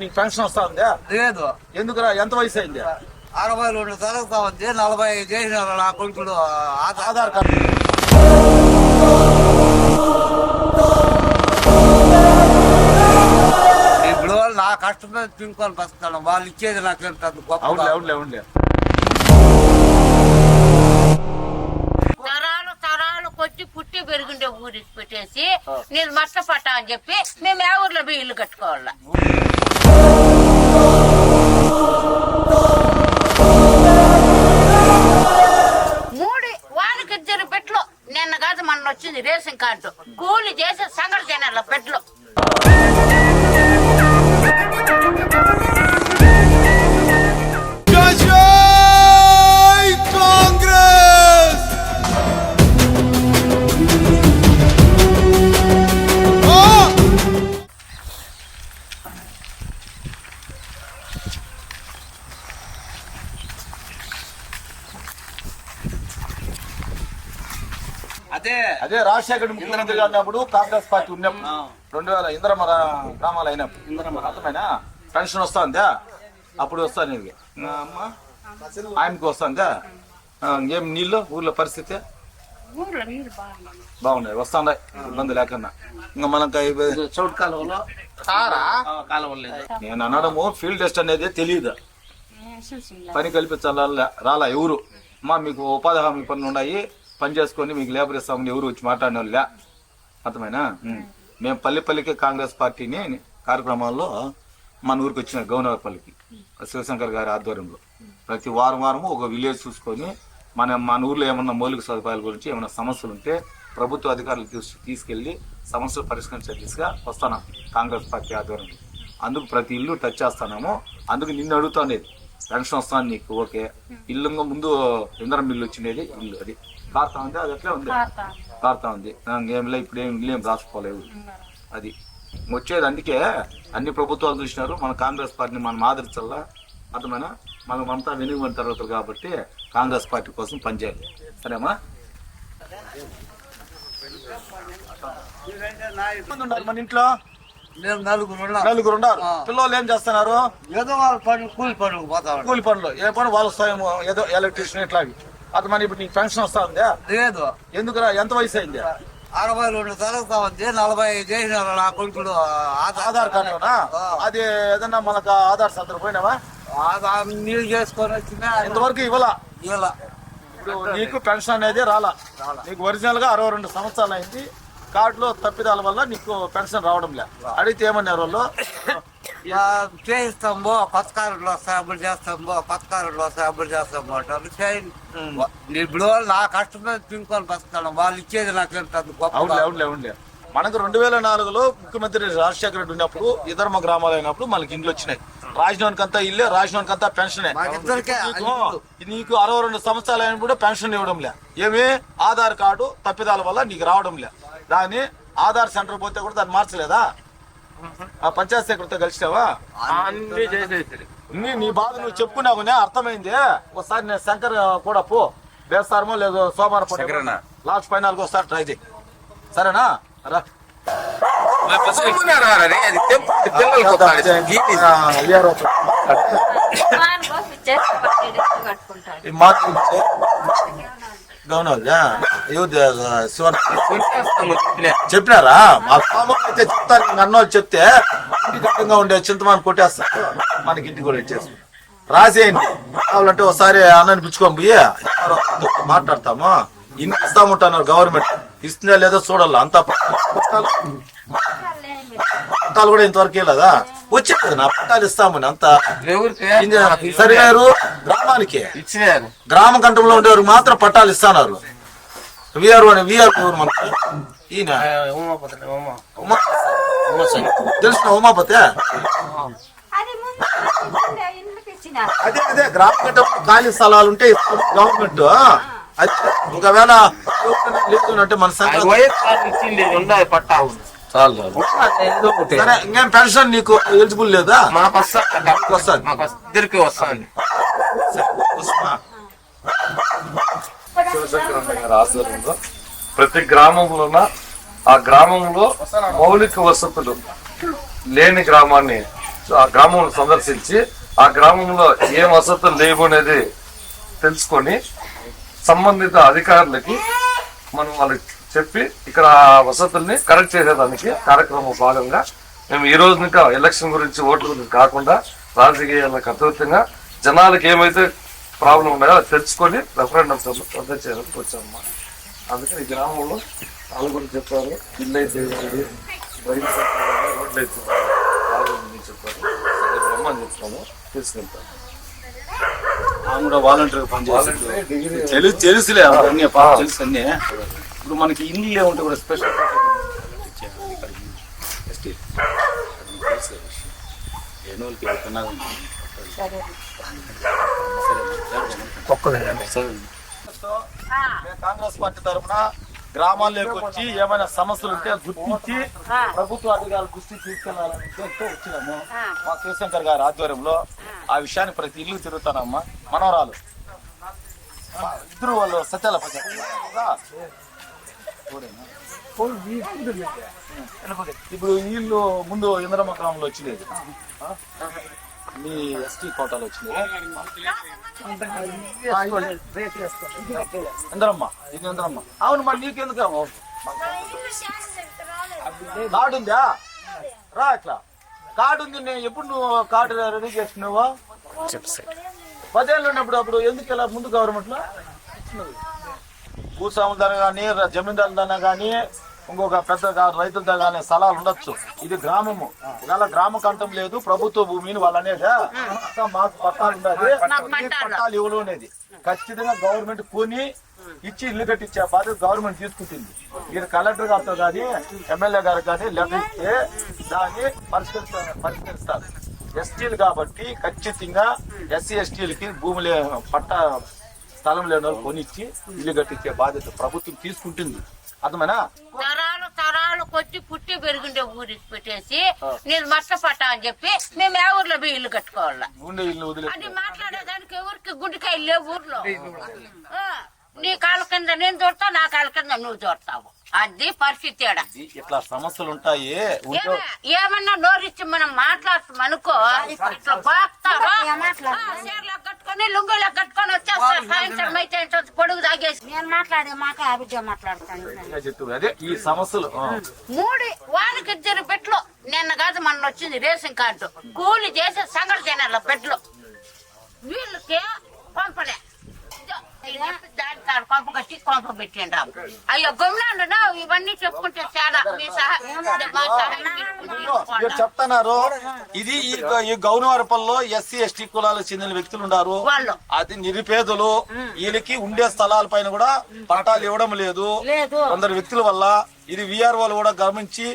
నీకు పెన్షన్ వస్తా ఉందా లేదు. ఎందుకురా? ఎంత వయసు అయింది? అరవై రెండు తరగతా ఉంది నలభై చేసిన నా కొడుకులు ఆధార్ ఆధార్ కార్డు. ఇప్పుడు నా కష్టం మీద తినుకొని బతుకుతాను. వాళ్ళు ఇచ్చేది నాకు ఎంత గొప్ప అవునులే అవునులే అవునులే. తరాలు తరాలు కొట్టి పుట్టి పెరిగిండే ఊరికి పెట్టేసి నేను మట్ట పట్ట అని చెప్పి మేము ఏ ఊర్లో పోయి ఇల్లు కట్టుకోవాలా? మూడు వాళ్ళకి ఇద్దరు పెట్లు నిన్న కాదు మొన్న వచ్చింది రేషన్ కార్డు. కూలి చేసి సంగతి తినాల పెట్లు అదే. అదే రాజశేఖర్ ముఖ్యమంత్రిగా ఉన్నప్పుడు కాంగ్రెస్ పార్టీ ఉన్నప్పుడు రెండు వేల ఇంద్రమ గ్రామాలు అయినప్పుడు. అర్థమైనా పెన్షన్ వస్తుందా? అప్పుడు వస్తాను నీకు ఆ, అమ్మ. ఆయనకి వస్తుందా? ఏం నీళ్ళు? ఊర్లో పరిస్థితి? బాగున్నాయి. వస్తున్నాయి ఇబ్బంది లేకన్నా ఇంకా మనం చౌట్ కాలువలో. నేను అనడము ఫీల్డ్ టెస్ట్ అనేది తెలియదు. పని కల్పించాల? రాలా ఎవరు? అమ్మా మీకు ఉపాధి హామీ పనులు ఉన్నాయి. పని చేసుకొని మీకు లేబర్ ఇస్తామని ఎవరు వచ్చి మాట్లాడిన వాళ్ళే అర్థమైనా. మేము. పల్లెపల్లికి కాంగ్రెస్ పార్టీని కార్యక్రమాల్లో మన ఊరికి వచ్చిన గవర్నర్పల్లికి శివశంకర్ గారి ఆధ్వర్యంలో. ప్రతి వారం వారము ఒక విలేజ్ చూసుకొని మన మన ఊర్లో ఏమన్నా మౌలిక సదుపాయాల గురించి ఏమైనా సమస్యలు ఉంటే ప్రభుత్వ అధికారులు తీసు తీసుకెళ్ళి సమస్యలు పరిష్కరించే దిశగా వస్తున్నాం కాంగ్రెస్ పార్టీ ఆధ్వర్యంలో. అందుకు ప్రతి ఇల్లు టచ్ చేస్తున్నాము అందుకు నిన్ను అడుగుతానేది. పెన్షన్ వస్తాను నీకు ఓకే. ఇల్లు ముందు ఇంధనం బిల్లు వచ్చినది ఇల్లు అది. కారుతా ఉంది అది ఎట్లా ఉంది. కారుతా ఉంది. ఏం లే ఇప్పుడు ఏం ఇల్లు ఏం రాసుకోలేవు. అది. వచ్చేది అందుకే అన్ని ప్రభుత్వాలు చూసినారు. మన కాంగ్రెస్ పార్టీని మనం ఆదరించాలా? అర్థమైనా? మనం అంతా వెనుకబడిన తరగతులు కాబట్టి కాంగ్రెస్ పార్టీ కోసం పనిచేయాలి. సరేమా మన ఇంట్లో. మేము నలుగురు. నలుగురు ఉన్నారు. పిల్లలు ఏం చేస్తున్నారు? ఏదో వాళ్ళ పని కూలి పనులు. కూలి పనులు. ఏ పని వాళ్ళు వస్తాయేమో ఏదో ఎలక్ట్రీషియన్ ఇట్లా అది మన ఇప్పుడు నీకు పెన్షన్ వస్తా ఉందా లేదు. ఎందుకురా? ఎంత వయసు అయింది? అరవై రెండు తరగతా ఉంది నలభై చేసిన నా కొడుకులు ఆధార్ ఆ. అది ఏదన్నా మనకు ఆధార్ సత్రం పోయినావా? ఆధార్ నీళ్ళు చేసుకొని వచ్చినా ఇంతవరకు ఇవ్వాల? ఇప్పుడు నీకు పెన్షన్ అనేది రాలా? నీకు ఒరిజినల్గా అరవై రెండు సంవత్సరాలు అయింది. కార్డులో తప్పిదాల వల్ల నీకు పెన్షన్ రావడం లే అడిగితే ఏమన్నారు వాళ్ళు? ఇలా చేయిస్తాము పథకారులు వస్తాయి అప్పుడు చేస్తాము పథకారులు వస్తాయి అప్పుడు చేస్తాము అంటారు చేయండి ఇప్పుడు నా కష్టం మీద తినుకొని బతుకుతాను వాళ్ళు ఇచ్చేది నాకు ఎంత గొప్ప మనకు రెండు వేల నాలుగులో ముఖ్యమంత్రి రాజశేఖర రెడ్డి ఉన్నప్పుడు ఇతరమ గ్రామాలు అయినప్పుడు మనకి ఇండ్లు వచ్చినాయి. రాజధానికంతా ఇల్లే రాజధానికంతా పెన్షనే. నీకు అరవై రెండు సంవత్సరాలు అయినప్పుడు పెన్షన్ ఇవ్వడం లే ఏమి? ఆధార్ కార్డు తప్పిదాల వల్ల నీకు రావడం లే దాని ఆధార్ సెంటర్ పోతే కూడా దాన్ని మార్చలేదా? ఆ పంచాయత్ సెక్రటరీతో కలిసినావా? అన్ని చేసేసి నీ నీ బాధ నువ్వు చెప్పుకున్నావునే అర్థమైంది. ఒకసారి నేను శంకర్ కూడా పో. బేస్తారమో లేదో సోమవారం లాస్ట్ ఫైనల్ ఒకసారి ట్రై చేయి. సరేనా? రా. ఆ, చెప్పినారా? మా మామూలు అయితే ఇంక అన్నోళ్ళు చెప్తే ఇంటి గడ్డంగా ఉండే చింతమాన్ని కొట్టేస్తారు మనకి ఇంటికి కూడా ఇచ్చేసి రాసేయండి. కావాలంటే ఒకసారి అన్నని పిచ్చుకొని పోయి మాట్లాడతాము? ఇన్ని ఇస్తామంటున్నారు గవర్నమెంట్. ఇస్తుందా లేదో చూడాలి అంతా పట్టాలు కూడా ఇంతవరకు లేదా వచ్చేది నా పట్టాలు ఇస్తామని అంతా. సరిగారు. గ్రామానికి. గ్రామ కంఠంలో ఉండేవారు మాత్రం పట్టాలు ఇస్తున్నారు. విఆర్ అని విఆర్ మనకి ఈయన. తెలిసిన ఉమాపతి? అది ముందు ఇంటికి ఇచ్చిన? అదే అదే గ్రామ కంఠంలో ఖాళీ స్థలాలు ఉంటే గవర్నమెంట్. ఒకవేళ లేదు అంటే మన ఇంకేం పెన్షన్ నీకు? ఎలిజిబుల్ లేదా? మాకు వస్తుంది. వస్తుంది. మాకు ఇద్దరికి వస్తుంది. వస్తుందా? ఆధ్వర్యంలో ప్రతి గ్రామంలో ఆ గ్రామంలో మౌలిక వసతులు లేని గ్రామాన్ని ఆ గ్రామం సందర్శించి ఆ గ్రామంలో ఏం వసతులు లేవు అనేది తెలుసుకొని సంబంధిత అధికారులకి మనం వాళ్ళకి చెప్పి ఇక్కడ ఆ వసతుల్ని కరెక్ట్ చేసేదానికి కార్యక్రమం భాగంగా మేము ఈ రోజు ఇంకా ఎలక్షన్ గురించి ఓట్ల గురించి కాకుండా రాజకీయాలకు అతీతంగా జనాలకు ఏమైతే ప్రాబ్లం ఉన్నాయో అది తెలుసుకొని రెఫరెండం రద్దు చేయడానికి వచ్చామన్నమాట. అందుకని ఈ గ్రామంలో వాళ్ళు కూడా చెప్పారు ఇల్లు అయితే సౌకర్యాలు, రోడ్లు అయితే బాగుందని చెప్పారు. రమ్మని చెప్తాము తీసుకెళ్తాము. ఆమె కూడా వాలంటీర్ పనిచేస్తుంది. డిగ్రీ తెలుసు తెలుసులే అవన్నీ పాప తెలుసు అన్నీ. ఇప్పుడు మనకి ఇల్లు ఉంటే కూడా స్పెషల్ కాంగ్రెస్ పార్టీ తరఫున గ్రామాల్లోకి వచ్చి ఏమైనా సమస్యలు ఉంటే గుర్తించి ప్రభుత్వ అధికారులు దృష్టికి తీసుకెళ్ళాలని ఉద్దేశంతో వచ్చినాము మా శివశంకర్ గారి ఆధ్వర్యంలో ఆ విషయాన్ని ప్రతి ఇల్లు తిరుగుతానమ్మా మనవరాలు ఇద్దరు వాళ్ళు సత్యాల ఇప్పుడు వీళ్ళు ముందు ఇంద్రమ గ్రామంలో వచ్చినది మీ ఎస్టీ కోటాలో వచ్చినది ఎందరమ్మా? ఇది అవును మరి నీకెందుకు కార్డు ఉందా రా ఇట్లా కార్డు ఉంది నేను ఎప్పుడు నువ్వు కార్డు రెడీ చేస్తున్నావా పదేళ్ళు ఉన్నప్పుడు అప్పుడు ఎందుకు ఇలా ముందు గవర్నమెంట్లో భూస్వాముల కానీ జమీందారు దాని కానీ ఇంకొక పెద్ద గా- రైతుల దగ్గర కానీ స్థలాలు ఉండొచ్చు. ఇది గ్రామము. ఒకవేళ గ్రామ కంఠం లేదు ప్రభుత్వ భూమిని వాళ్ళనేదా మాకు పట్టాలు ఉండాలి ఈ పట్టాలు. ఇవ్వడం అనేది. ఖచ్చితంగా గవర్నమెంట్ కొని ఇచ్చి ఇల్లు కట్టించే బాధ్యత గవర్నమెంట్ తీసుకుంటుంది. మీరు కలెక్టర్ గారితో కానీ ఎమ్మెల్యే గారు కానీ లెటర్ ఇస్తే దాన్ని పరిష్కరిస్తా పరిష్కరిస్తారు. ఎస్టీలు కాబట్టి ఖచ్చితంగా ఎస్సీ ఎస్టీలకి భూములు పట్ట స్థలం లేని వాళ్ళు కొనిచ్చి ఇల్లు కట్టించే బాధ్యత ప్రభుత్వం తీసుకుంటుంది. అర్థమేనా? తరాలు తరాలు కొట్టి పుట్టి పెరిగిండే ఊరికి పెట్టేసి నేను మట్ట పట్టా అని చెప్పి మేము ఏ ఊర్లో పోయి ఇల్లు కట్టుకోవాలా? ఉండే ఇల్లు వదిలే అది మాట్లాడేదానికి ఎవరికి గుండెకాయలు లేవు ఊర్లో. ఆ, నీ కాళ్ళ కింద నేను చూడతా నా కాళ్ళ కింద నువ్వు చూడతావు. అది పరిస్థితి ఇట్లా సమస్యలు ఉంటాయి? ఉంటే ఏమ- ఏమన్నా నోరిచ్చి మనం మాట్లాడుతాం అనుకో ఇట్లా కట్టుకొని లుంగిలో కట్టుకొని వచ్చేస్తారు సాయంత్రం అయితే పొడుగు తాగేసి. నేను మాట్లాడే మాట ఆ బిడ్డ మాట్లాడతాను ఇంకా చెప్తూ అదే ఈ సమస్యలు ఆ. మూడు వానికి ఇద్దరు పెట్లు. నిన్న కాదు మొన్న వచ్చింది రేషన్ కార్డు. కూలి చేసి సంగతి తినాల పెట్లు. వీళ్ళకి పంపలే. దాని కాడ కొంప కట్టి కొంప పెట్టిండ్రు అయ్యో గమ్మున ఇవన్నీ చెప్పుకుంటే చాలా మీ సహా మా సహాయం తీసుకుని మీరు తీసుకోండి. చెప్తున్నారు. ఇది ఈ గౌనవరపల్లో ఎస్సీ ఎస్టీ కులాలకు చెందిన వ్యక్తులు ఉన్నారు. అది నిరుపేదలు. వీళ్ళకి ఉండే స్థలాల పైన కూడా పట్టాలు ఇవ్వడం లేదు. కొందరు వ్యక్తుల వల్ల ఇది విఆర్ఓలు కూడా గమనించి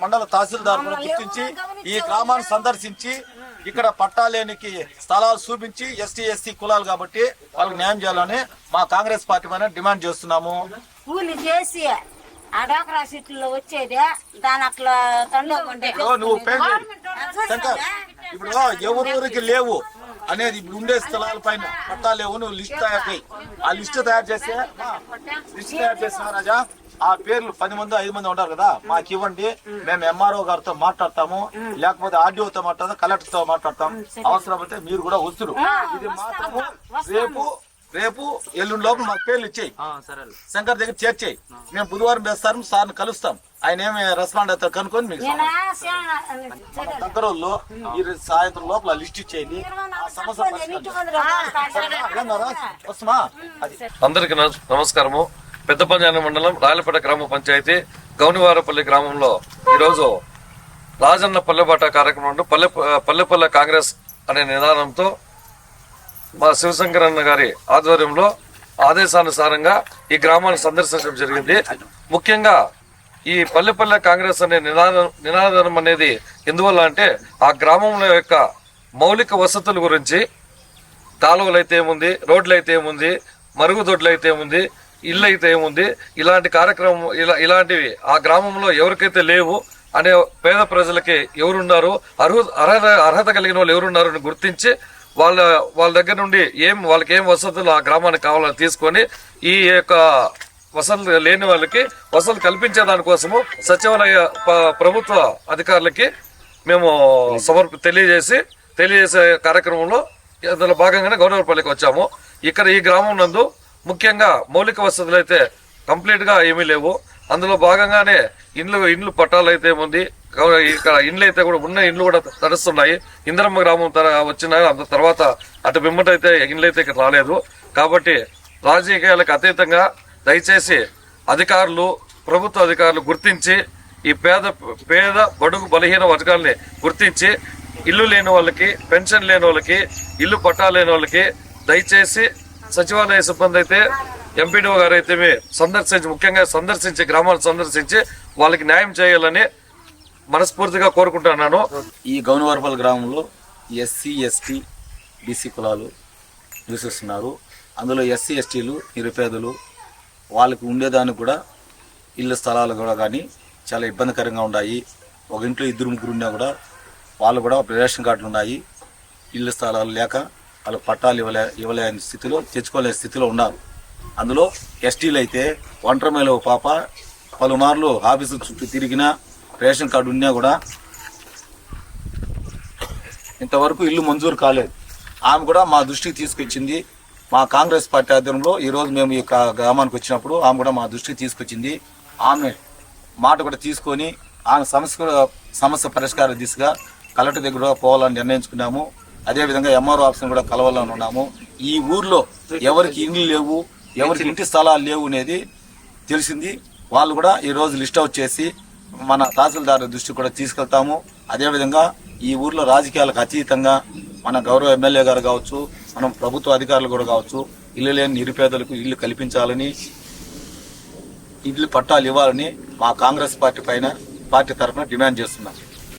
మండల తహసీల్దార్ కూడా గుర్తించి ఈ గ్రామాన్ని సందర్శించి ఇక్కడ పట్టాలేనికి స్థలాలు చూపించి ఎస్టీ ఎస్సీ కులాలు కాబట్టి వాళ్ళకి న్యాయం చేయాలని మా కాంగ్రెస్ పార్టీ పైన డిమాండ్ చేస్తున్నాము. కూలి చేసి ఆ డాక్రా సీట్లో వచ్చేది దాని అట్లా తండ్రి ఉండే ఓ, నువ్వు శంకర్ ఇప్పుడు ఎవరెవరికి లేవు అనేది ఇప్పుడు ఉండే స్థలాల పైన పట్టాలు లేవు నువ్వు లిస్ట్ తయారు చేయి. ఆ లిస్ట్ తయారు చేస్తే లిస్ట్ తయారు చేసిన రాజా ఆ పేర్లు పది మంది ఐదు మంది ఉంటారు కదా మాకు ఇవ్వండి. మేము. ఎంఆర్ఓ గారితో మాట్లాడతాము. లేకపోతే ఆర్డీఓతో మాట్లాడతాం కలెక్టర్తో మాట్లాడతాం. అవసరమైతే మీరు కూడా వస్తురు. ఇది మాత్రము రేపు రేపు ఎల్లుండి లోపల మాకు పేర్లు ఇచ్చేయి. శంకర్ దగ్గర చేర్చేయి. మేము బుధవారం వేస్తాం సార్ని కలుస్తాం. ఆయన ఏమి రెస్పాండ్ అవుతారు కనుక్కొని మీకు దగ్గర వాళ్ళు ఈ రోజు సాయంత్రం లోపల లిస్ట్ ఇచ్చేయండి. అందరికీ నమస్- నమస్కారము. పెద్దపంజాన మండలం రాయలపేట గ్రామ పంచాయతీ గౌనివారపల్లి గ్రామంలో ఈరోజు రాజన్న పల్లెబాట కార్యక్రమంలో పల్లె పల్లెపల్లె కాంగ్రెస్ అనే నిదానంతో మా శివశంకరన్న గారి ఆధ్వర్యంలో ఆదేశానుసారంగా ఈ గ్రామాన్ని సందర్శించడం జరిగింది. ముఖ్యంగా ఈ పల్లెపల్లె కాంగ్రెస్ అనే నినాదం నినాదం అనేది ఎందువల్ల అంటే ఆ గ్రామంలో యొక్క మౌలిక వసతుల గురించి కాలువలు అయితే ఏముంది రోడ్లు అయితే ఏముంది మరుగుదొడ్లు అయితే ఏముంది ఇల్లు అయితే ఏముంది? ఇలాంటి కార్యక్రమం ఇలా ఇలాంటివి ఆ గ్రామంలో ఎవరికైతే లేవు అనే పేద ప్రజలకి ఎవరున్నారు? అర్హు అర్హత అర్హత కలిగిన వాళ్ళు ఎవరున్నారు అని గుర్తించి వాళ్ళ వాళ్ళ దగ్గర నుండి ఏం వాళ్ళకి ఏం వసతులు ఆ గ్రామానికి కావాలని తీసుకొని ఈ యొక్క వసతులు లేని వాళ్ళకి వసతులు కల్పించే దానికోసము సచివాలయ ప్రభుత్వ అధికారులకి మేము సమర్పి తెలియజేసి తెలియజేసే కార్యక్రమంలో అందులో భాగంగానే గౌరవపల్లికి వచ్చాము. ఇక్కడ ఈ గ్రామం నందు ముఖ్యంగా మౌలిక వసతులు అయితే కంప్లీట్గా ఏమీ లేవు. అందులో భాగంగానే ఇండ్లు ఇండ్లు పట్టాలు అయితే ఉంది ఇక్కడ ఇండ్లు అయితే కూడా ఉన్న ఇండ్లు కూడా తడుస్తున్నాయి. ఇంద్రమ్మ గ్రామం తర వచ్చిన అంత తర్వాత అటు బిమ్మట అయితే ఇండ్లు అయితే ఇక్కడ రాలేదు. కాబట్టి రాజకీయాలకు అతీతంగా దయచేసి అధికారులు ప్రభుత్వ అధికారులు గుర్తించి ఈ పేద పేద బడుగు బలహీన వర్గాల్ని గుర్తించి ఇల్లు లేని వాళ్ళకి పెన్షన్ లేని వాళ్ళకి ఇల్లు పట్టా లేని వాళ్ళకి దయచేసి సచివాలయ సిబ్బంది అయితే ఎంపీడీఓ గారు అయితే సందర్శించి ముఖ్యంగా సందర్శించి గ్రామాలు సందర్శించి వాళ్ళకి న్యాయం చేయాలని మనస్ఫూర్తిగా కోరుకుంటున్నాను. ఈ గౌనవర్పల్ గ్రామంలో ఎస్సీ ఎస్టీ బీసీ కులాలు నివసిస్తున్నారు. అందులో ఎస్సీ ఎస్టీలు నిరుపేదలు వాళ్ళకి ఉండేదానికి కూడా ఇళ్ళ స్థలాలు కూడా కానీ చాలా ఇబ్బందికరంగా ఉన్నాయి. ఒక ఇంట్లో ఇద్దరు ముగ్గురు ఉన్నా కూడా వాళ్ళు కూడా రేషన్ కార్డులు ఉన్నాయి. ఇళ్ళ స్థలాలు లేక వాళ్ళు పట్టాలు ఇవ్వలే ఇవ్వలేని స్థితిలో తెచ్చుకోలేని స్థితిలో ఉన్నారు. అందులో ఎస్టీలు అయితే ఒంటరి పాప పలుమార్లు ఆఫీసు చుట్టూ తిరిగినా రేషన్ కార్డు ఉన్నా కూడా ఇంతవరకు ఇల్లు మంజూరు కాలేదు. ఆమె కూడా మా దృష్టికి తీసుకొచ్చింది. మా కాంగ్రెస్ పార్టీ ఆధ్వర్యంలో ఈరోజు మేము ఈ గ్రామానికి వచ్చినప్పుడు ఆమె కూడా మా దృష్టికి తీసుకొచ్చింది. ఆమె మాట కూడా తీసుకొని ఆమె సమస్య సమస్య పరిష్కార దిశగా కలెక్టర్ దగ్గర పోవాలని నిర్ణయించుకున్నాము. అదేవిధంగా ఎంఆర్ఓ ఆఫీస్ని కూడా కలవాలని ఉన్నాము. ఈ ఊర్లో ఎవరికి ఇండ్లు లేవు ఎవరికి ఇంటి స్థలాలు లేవు అనేది తెలిసింది. వాళ్ళు కూడా ఈరోజు లిస్ట్ అవుట్ చేసి మన తహసీల్దార్ దృష్టికి కూడా తీసుకెళ్తాము. అదేవిధంగా ఈ ఊర్లో రాజకీయాలకు అతీతంగా మన గౌరవ ఎమ్మెల్యే గారు కావచ్చు మనం ప్రభుత్వ అధికారులు కూడా కావచ్చు ఇల్లు లేని నిరుపేదలకు ఇల్లు కల్పించాలని ఇల్లు పట్టాలు ఇవ్వాలని మా కాంగ్రెస్ పార్టీ పైన పార్టీ తరఫున డిమాండ్ చేస్తున్నాం.